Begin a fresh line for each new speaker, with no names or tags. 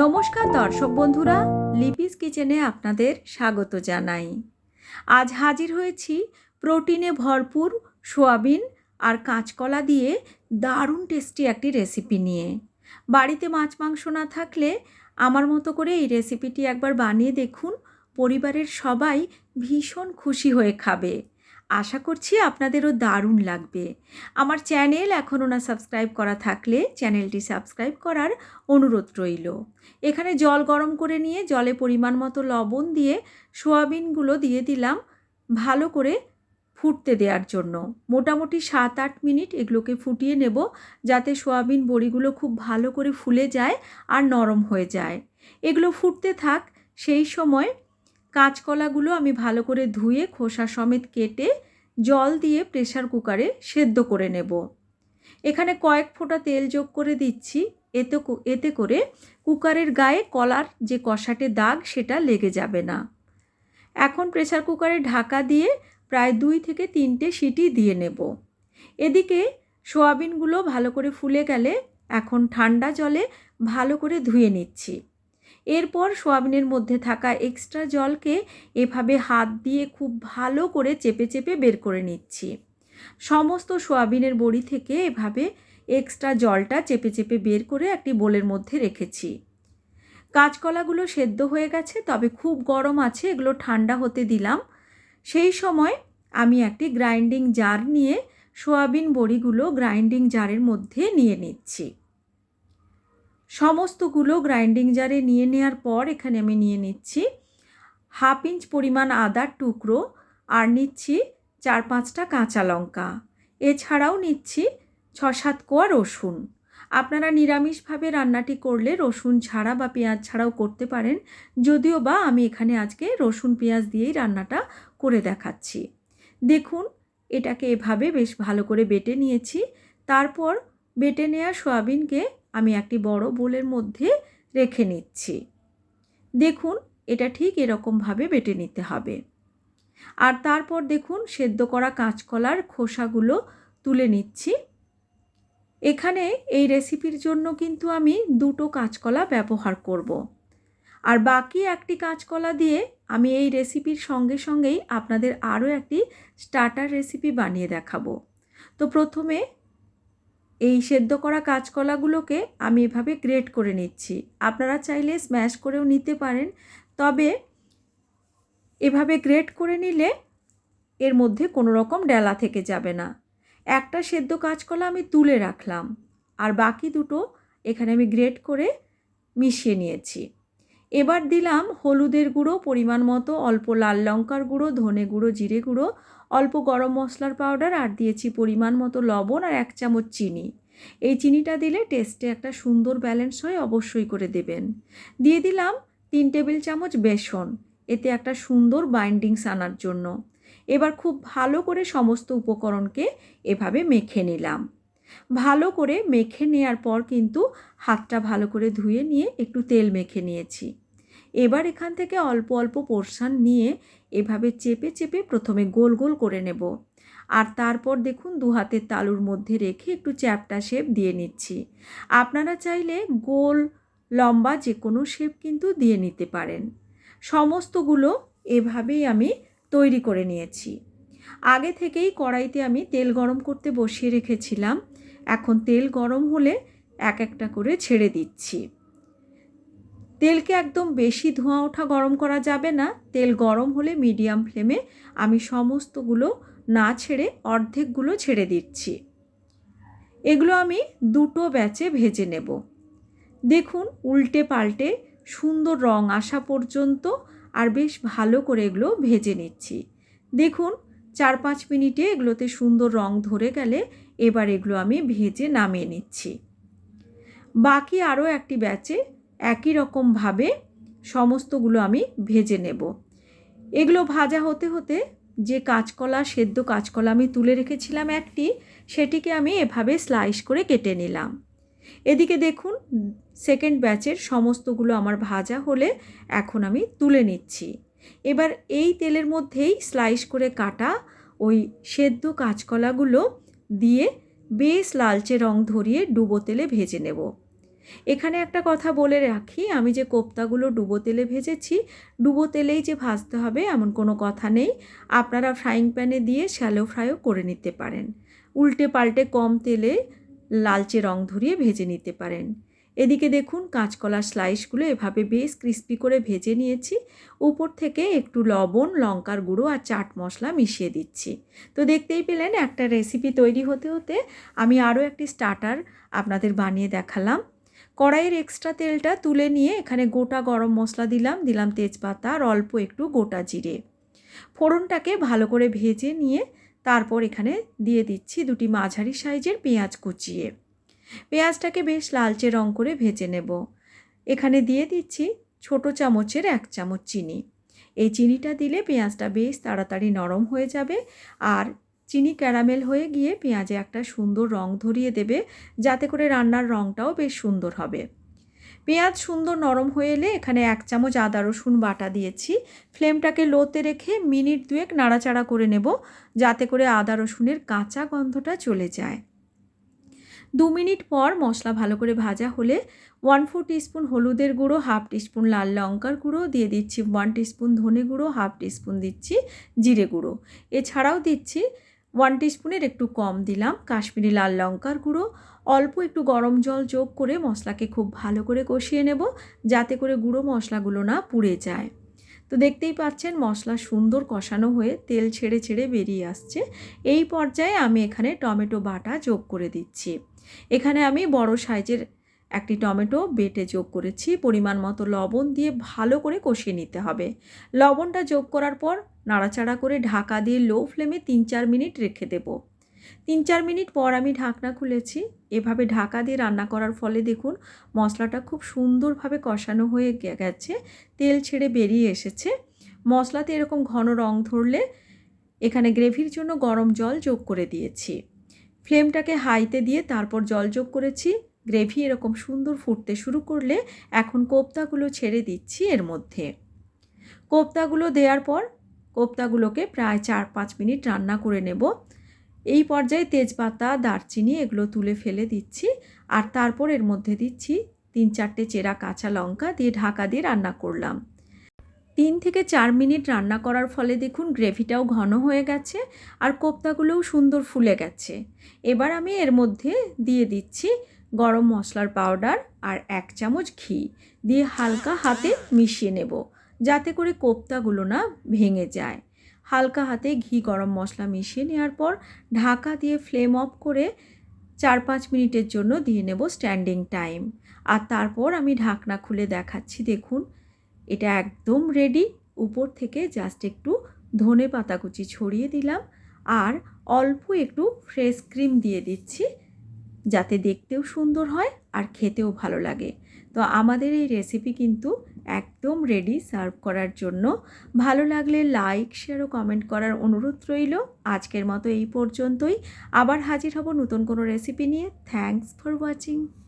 নমস্কার দর্শক বন্ধুরা, লিপিস কিচেনে আপনাদের স্বাগত জানাই। আজ হাজির হয়েছি প্রোটিনে ভরপুর সোয়াবিন আর কাঁচকলা দিয়ে দারুণ টেস্টি একটি রেসিপি নিয়ে। বাড়িতে মাছ মাংস না থাকলে আমার মতো করে এই রেসিপিটি একবার বানিয়ে দেখুন, পরিবারের সবাই ভীষণ খুশি হয়ে খাবে। আশা করছি আপনাদেরও দারুণ লাগবে। আমার চ্যানেল এখনও না সাবস্ক্রাইব করা থাকলে চ্যানেলটি সাবস্ক্রাইব করার অনুরোধ রইল। এখানে জল গরম করে নিয়ে জলে পরিমাণ মতো লবণ দিয়ে সোয়াবিনগুলো দিয়ে দিলাম ভালো করে ফুটতে দেওয়ার জন্য। মোটামুটি সাত আট মিনিট এগুলোকে ফুটিয়ে নেব যাতে সোয়াবিন বড়িগুলো খুব ভালো করে ফুলে যায় আর নরম হয়ে যায়। এগুলো ফুটতে থাক, সেই সময় কাঁচকলাগুলো আমি ভালো করে ধুয়ে খোসা সমেত কেটে জল দিয়ে প্রেশার কুকারে সেদ্ধ করে নেব। এখানে কয়েক ফোঁটা তেল যোগ করে দিচ্ছি। এতে এতে করে কুকারের গায়ে কলার যে কষাটে দাগ সেটা লেগে যাবে না। এখন প্রেসার কুকারে ঢাকা দিয়ে প্রায় দুই থেকে তিনটে সিটি দিয়ে নেব। এদিকে সোয়াবিনগুলো ভালো করে ফুলে গেলে এখন ঠান্ডা জলে ভালো করে ধুয়ে নিচ্ছি। এরপর সোয়াবিনের মধ্যে থাকা এক্সট্রা জলকে এভাবে হাত দিয়ে খুব ভালো করে চেপে চেপে বের করে নিচ্ছি। সমস্ত সোয়াবিনের বড়ি থেকে এভাবে এক্সট্রা জলটা চেপে চেপে বের করে একটি বোলের মধ্যে রেখেছি। কাঁচকলাগুলো সেদ্ধ হয়ে গেছে, তবে খুব গরম আছে, এগুলো ঠান্ডা হতে দিলাম। সেই সময় আমি একটি গ্রাইন্ডিং জার নিয়ে সোয়াবিন বড়িগুলো গ্রাইন্ডিং জারের মধ্যে নিয়ে নিচ্ছি। সমস্তগুলো গ্রাইন্ডিং জারে নিয়ে নেওয়ার পর এখানে আমি নিয়ে নিচ্ছি হাফ ইঞ্চ পরিমাণ আদার টুকরো আর নিচ্ছি চার পাঁচটা কাঁচা লঙ্কা। এছাড়াও নিচ্ছি ছ সাত কোয়া রসুন। আপনারা নিরামিষভাবে রান্নাটি করলে রসুন ছাড়া বা পেঁয়াজ ছাড়াও করতে পারেন, যদিও বা আমি এখানে আজকে রসুন পেঁয়াজ দিয়েই রান্নাটা করে দেখাচ্ছি। দেখুন, এটাকে এভাবে বেশ ভালো করে বেটে নিয়েছি। তারপর বেটে নেওয়া সয়াবিনকে আমি একটি বড় বোলের মধ্যে রেখে নিচ্ছি। দেখুন, এটা ঠিক এরকমভাবে বেটে নিতে হবে। আর তারপর দেখুন, সেদ্ধ করা কাঁচকলার খোসাগুলো তুলে নিচ্ছি। এখানে এই রেসিপির জন্য কিন্তু আমি দুটো কাঁচকলা ব্যবহার করব। আর বাকি একটি কাঁচকলা দিয়ে আমি এই রেসিপির সঙ্গে সঙ্গেই আপনাদের আরও একটি স্টার্টার রেসিপি বানিয়ে দেখাবো। তো প্রথমে এই সেদ্ধ করা কাঁচকলাগুলোকে আমি এভাবে গ্রেট করে নিচ্ছি। আপনারা চাইলে স্ম্যাশ করেও নিতে পারেন, তবে এভাবে গ্রেট করে নিলে এর মধ্যে কোনো রকম ডেলা থেকে যাবে না। একটা সেদ্ধ কাঁচকলা আমি তুলে রাখলাম, আর বাকি দুটো এখানে আমি গ্রেট করে মিশিয়ে নিয়েছি। এবার দিলাম হলুদের গুঁড়ো, পরিমাণ মতো অল্প লাল লঙ্কার গুঁড়ো, ধনে গুঁড়ো, জিরে গুঁড়ো, অল্প গরম মশলার পাউডার আর দিয়েছি পরিমাণ মতো লবণ আর এক চামচ চিনি। এই চিনিটা দিলে টেস্টে একটা সুন্দর ব্যালেন্স হয়, অবশ্যই করে দেবেন। দিয়ে দিলাম তিন টেবিল চামচ বেসন, এতে একটা সুন্দর বাইন্ডিংস আনার জন্য। এবার খুব ভালো করে সমস্ত উপকরণকে এভাবে মেখে নিলাম। ভালো করে মেখে নেওয়ার পর কিন্তু হাতটা ভালো করে ধুয়ে নিয়ে একটু তেল মেখে নিয়েছি। এবার এখান থেকে অল্প অল্প পোর্শান নিয়ে এভাবে চেপে চেপে প্রথমে গোল গোল করে নেব। আর তারপর দেখুন দু হাতের তালুর মধ্যে রেখে একটু চ্যাপটা শেপ দিয়ে নিচ্ছি। আপনারা চাইলে গোল, লম্বা যে কোনো শেপ কিন্তু দিয়ে নিতে পারেন। সমস্তগুলো এভাবেই আমি তৈরি করে নিয়েছি। আগে থেকেই কড়াইতে আমি তেল গরম করতে বসিয়ে রেখেছিলাম। এখন তেল গরম হলে এক একটা করে ছেড়ে দিচ্ছি। তেলকে একদম বেশি ধোঁয়া ওঠা গরম করা যাবে না। তেল গরম হলে মিডিয়াম ফ্লেমে আমি সমস্তগুলো না ছেড়ে অর্ধেকগুলো ছেড়ে দিচ্ছি। এগুলো আমি দুটো ব্যাচে ভেজে নেব। দেখুন, উল্টে পাল্টে সুন্দর রং আসা পর্যন্ত আর বেশ ভালো করে এগুলো ভেজে নিচ্ছি। দেখুন, চার পাঁচ মিনিটে এগুলোতে সুন্দর রং ধরে গেলে এবার এগুলো আমি ভেজে নামিয়ে নিচ্ছি। বাকি আরও একটি ব্যাচে একই রকমভাবে সমস্তগুলো আমি ভেজে নেব। এগুলো ভাজা হতে হতে যে কাঁচকলা, সেদ্ধ কাঁচকলা আমি তুলে রেখেছিলাম একটি, সেটিকে আমি এভাবে স্লাইস করে কেটে নিলাম। এদিকে দেখুন, সেকেন্ড ব্যাচের সমস্তগুলো আমার ভাজা হলে এখন আমি তুলে নিচ্ছি। এবার এই তেলের মধ্যেই স্লাইস করে কাটা ওই সেদ্ধ কাঁচকলাগুলো দিয়ে বেশ লালচে রং ধরিয়ে ডুবো তেলে ভেজে নেব। এখানে একটা কথা বলে রাখি, আমি যে কোপ্তাগুলো ডুবো তেলে ভেজেছি, ডুবো তেলেই যে ভাজতে হবে এমন কোনো কথা নেই। আপনারা ফ্রাইং প্যানে দিয়ে শ্যালো ফ্রাইও করে নিতে পারেন। উল্টে পাল্টে কম তেলে লালচে রং ধরিয়ে ভেজে নিতে পারেন। এদিকে দেখুন কাঁচকলার স্লাইসগুলো এভাবে বেশ ক্রিস্পি করে ভেজে নিয়েছি। উপর থেকে একটু লবণ, লঙ্কার গুঁড়ো আর চাট মশলা মিশিয়ে দিচ্ছি। তো দেখতেই পেলেন, একটা রেসিপি তৈরি হতে হতে আমি আরও একটি স্টার্টার আপনাদের বানিয়ে দেখালাম। কড়াইয়ের এক্সট্রা তেলটা তুলে নিয়ে এখানে গোটা গরম মশলা দিলাম দিলাম তেজপাতা আর অল্প একটু গোটা জিরে। ফোড়নটাকে ভালো করে ভেজে নিয়ে তারপর এখানে দিয়ে দিচ্ছি দুটি মাঝারি সাইজের পেঁয়াজ কুচিয়ে। পেঁয়াজটাকে বেশ লালচে রং করে ভেজে নেব। এখানে দিয়ে দিচ্ছি ছোট চামচের এক চামচ চিনি। এই চিনিটা দিলে পেঁয়াজটা বেশ তাড়াতাড়ি নরম হয়ে যাবে আর চিনি ক্যারামেল হয়ে গিয়ে পেঁয়াজে একটা সুন্দর রং ধরিয়ে দেবে, যাতে করে রান্নার রঙটাও বেশ সুন্দর হবে। পেঁয়াজ সুন্দর নরম হয়ে এলে এখানে এক চামচ আদা, রসুন বাটা দিয়েছি। ফ্লেমটাকে লোতে রেখে মিনিট দুয়েক নাড়াচাড়া করে নেব, যাতে করে আদা, রসুনের কাঁচা গন্ধটা চলে যায়। দু মিনিট পর মশলা ভালো করে ভাজা হলে ওয়ান ফোর টিস্পুন হলুদের গুঁড়ো, হাফ টিস্পুন লাল লঙ্কার গুঁড়ো দিয়ে দিচ্ছি। ওয়ান টিস্পুন ধনে গুঁড়ো, হাফ টিস্পুন দিচ্ছি জিরে গুঁড়ো। এছাড়াও দিচ্ছি ওয়ান টিস্পুনের একটু কম দিলাম, কাশ্মীরি লাল লঙ্কার গুঁড়ো। অল্প একটু গরম জল যোগ করে মশলাকে খুব ভালো করে কষিয়ে নেব, যাতে করে গুঁড়ো মশলাগুলো না পুড়ে যায়। তো দেখতেই পাচ্ছেন, মশলা সুন্দর কষানো হয়ে তেল ছেড়ে ছেড়ে বেরিয়ে আসছে। এই পর্যায়ে আমি এখানে টমেটো বাটা যোগ করে দিচ্ছি। এখানে আমি বড় সাইজের একটি টমেটো বেটে যোগ করেছি, পরিমাণ মতো লবণ দিয়ে ভালো করে কষিয়ে নিতে হবে। লবণটা যোগ করার পর নাড়াচাড়া করে ঢাকা দিয়ে লো ফ্লেমে তিন চার মিনিট রেখে দেব। তিন চার মিনিট পর আমি ঢাকনা খুলেছি। এভাবে ঢাকা দিয়ে রান্না করার ফলে দেখুন মশলাটা খুব সুন্দরভাবে কষানো হয়ে গেছে, তেল ছেড়ে বেরিয়ে এসেছে। মশলাতে এরকম ঘন রং ধরলে এখানে গ্রেভির জন্য গরম জল যোগ করে দিয়েছি। ফ্লেমটাকে হাইতে দিয়ে তারপর জল যোগ করেছি। গ্রেভি এরকম সুন্দর ফুটতে শুরু করলে এখন কোপ্তাগুলো ছেড়ে দিচ্ছি এর মধ্যে। কোপ্তাগুলো দেওয়ার পর কোপ্তাগুলোকে প্রায় চার পাঁচ মিনিট রান্না করে নেব। এই পর্যায়ে তেজপাতা, দারচিনি এগুলো তুলে ফেলে দিচ্ছি আর তারপর এর মধ্যে দিচ্ছি তিন চারটে চেরা কাঁচা লঙ্কা দিয়ে ঢাকা দিয়ে রান্না করলাম। তিন থেকে চার মিনিট রান্না করার ফলে দেখুন গ্রেভিটাও ঘন হয়ে গেছে আর কোপ্তাগুলোও সুন্দর ফুলে গেছে। এবার আমি এর মধ্যে দিয়ে দিচ্ছি গরম মশলার পাউডার আর এক চামচ ঘি দিয়ে হালকা হাতে মিশিয়ে নেব, যাতে করে কোপ্তাগুলো না ভেঙে যায়। হালকা হাতে ঘি গরম মশলা মিশিয়ে নেওয়ার পর ঢাকা দিয়ে ফ্লেম অফ করে চার পাঁচ মিনিটের জন্য দিয়ে নেব স্ট্যান্ডিং টাইম আর তারপর আমি ঢাকনা খুলে দেখাচ্ছি, দেখুন, এটা একদম রেডি উপর থেকে জাস্ট একটু ধনে পাতা কুচি ছড়িয়ে দিলাম। আর অল্প একটু ফ্রেশ ক্রিম দিয়ে দিচ্ছি। যাতে দেখতেও সুন্দর হয় আর খেতেও ভালো লাগে। তো আমাদের এই রেসিপি কিন্তু একদম রেডি সার্ভ করার জন্য। ভালো লাগলে লাইক শেয়ার ও কমেন্ট করার অনুরোধ রইল। আজকের মতো এই পর্যন্তই। আবার হাজির হব নতুন কোনো রেসিপি নিয়ে। Thanks for watching